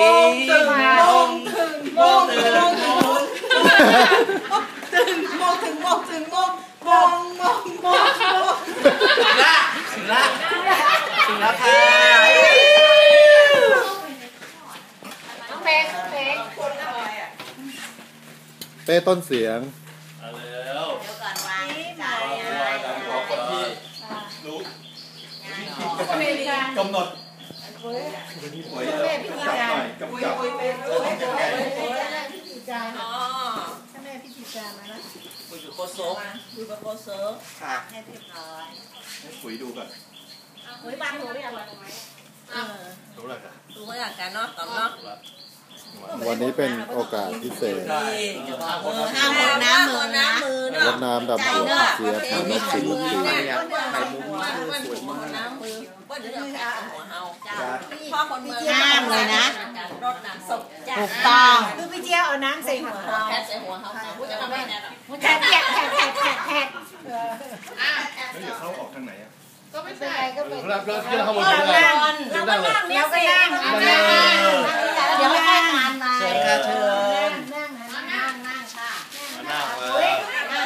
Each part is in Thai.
มงถึงมงถึงมงถึงมงถึงมงถึงมงถึงมงมงมงมงถึงละถึงละถึงล้ค่ะน้องเป๊กเป๊กคนอะไรอะเป้ต้นเสียงเอาแล้วเดี๋ยวก่อนวางใจอะขอคนที่รู้กำหนด วันนี้ป่วยแล้วกลับหน่อยกลับกลับอ๋อคุยอยู่โคโซะคุยกับโคโซะค่ะให้เรียบร้อยให้ปุ๋ยดูก่อนปุ๋ยบางหัวไม่เอาไว้เออรู้อล้วกันรู้แล้วกันเนาะตอนเนาะวันนี้เป็นโอกาสพิเศษห้ามดน้ำมือนะรดน้ำดำหัวเสียทางนักศิลป์ศิลป์ไข่มุกสวยมากหัวเฮา คนเมืองห้ามเลยนะ รดน้ำศพถูกต้อง คือพี่เจี๊ยเอาน้ำใส่หัวเขาแค่ใส่หัวเขาพูดจะทำให้แน่หรอแผลแผกแผกแผกแผกแผลแล้วเดี๋ขาออกทางไหนอะก็ไม่เป็นไรก็เป็นเราเราเราเราเราเราเราเราก็นั่งเดี๋ยวให้งานมาเชิญค่ะเชิญนั่งนั่งนั่งนั่งค่ะนั่งเลย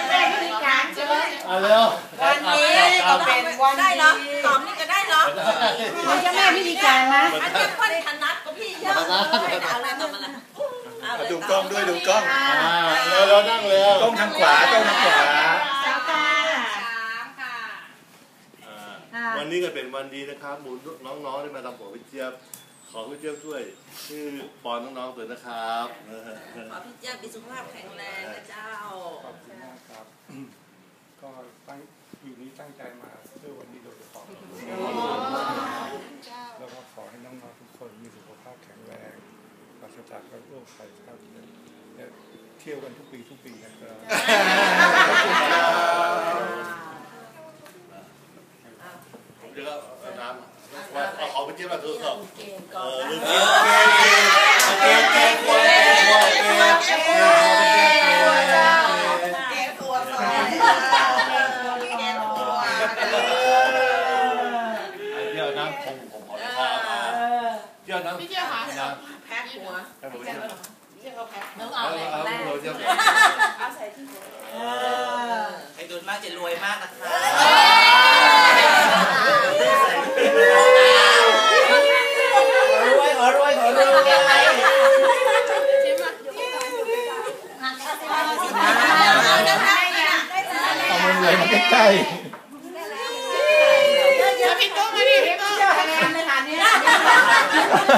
ได้ที่การเชิญเอาเร็ววันนี้ก็เป็นวันได้เหรอตอบนี่ก็ได้เหรอเราจะแม่พิธีการ อันนี้คนถนัดกว่พี่เยอะเลยดูกล้องด้วยดูกล้องเรารานั่งเลยกล้องทางขวากล้องทางขวาวันนี้ก็เป็นวันดีนะครับหมูน้องๆได้มาทำหัวพี่เจี๊ยบขอพี่เจี๊ยบช่วยชื่อปอนน้องๆเลยนะครับขอพี่เจี๊ยบมีสุขภาพแข็งแรงนะเจ้าขอบคุณมากครับ ก็ตั้งอยู่นี้ตั้งใจมาเพื่อวันนี้โดยเฉพาะากกับโลกไทยเข้าที่เที่ยวกันทุกปีทุกปีนะครับเดี๋ยวก็น้ำว่าเขาเที่ยวมาถูกต้องเออลืมเกมเกมเกมเกมเกมเกมเดี๋ยวน้ำคงผมขอ chưa nó biết chưa hả hát của hát của chưa đúng rồi là áo xài chứ thấy tôi má chị lùi má đặt Hãy subscribe cho kênh Ghiền Mì Gõ Để không bỏ lỡ những video hấp dẫn